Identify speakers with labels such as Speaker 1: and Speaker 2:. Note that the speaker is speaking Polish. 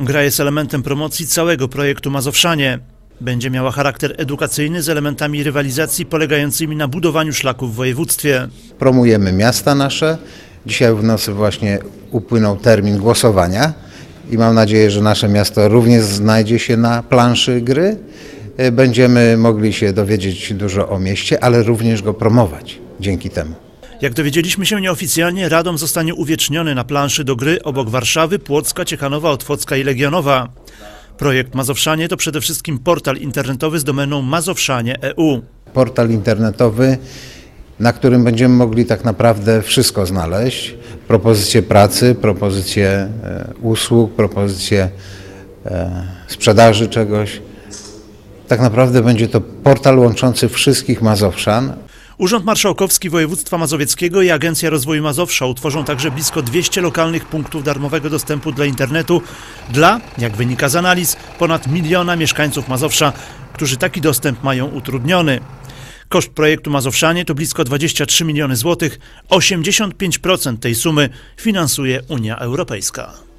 Speaker 1: Gra jest elementem promocji całego projektu Mazowszanie. Będzie miała charakter edukacyjny z elementami rywalizacji polegającymi na budowaniu szlaków w województwie.
Speaker 2: promujemy miasta nasze. Dzisiaj w nocy właśnie upłynął termin głosowania i mam nadzieję, że nasze miasto również znajdzie się na planszy gry. E, Będziemy mogli się dowiedzieć dużo o mieście, ale również go promować dzięki temu.
Speaker 1: Jak dowiedzieliśmy się nieoficjalnie, Radom zostanie uwieczniony na planszy do gry obok Warszawy, Płocka, Ciechanowa, Otwocka i Legionowa. Projekt Mazowszanie to przede wszystkim portal internetowy z domeną mazowszanie.eu.
Speaker 2: Portal internetowy, na którym będziemy mogli tak naprawdę wszystko znaleźć. Propozycje pracy, propozycje e, usług, propozycje e, sprzedaży czegoś. Tak naprawdę będzie to portal łączący wszystkich Mazowszan,
Speaker 1: Urząd Marszałkowski Województwa Mazowieckiego i Agencja Rozwoju Mazowsza utworzą także blisko 200 lokalnych punktów darmowego dostępu dla internetu dla, jak wynika z analiz, ponad miliona mieszkańców Mazowsza, którzy taki dostęp mają utrudniony. Koszt projektu Mazowszanie to blisko 23 miliony złotych. 85% tej sumy finansuje Unia Europejska.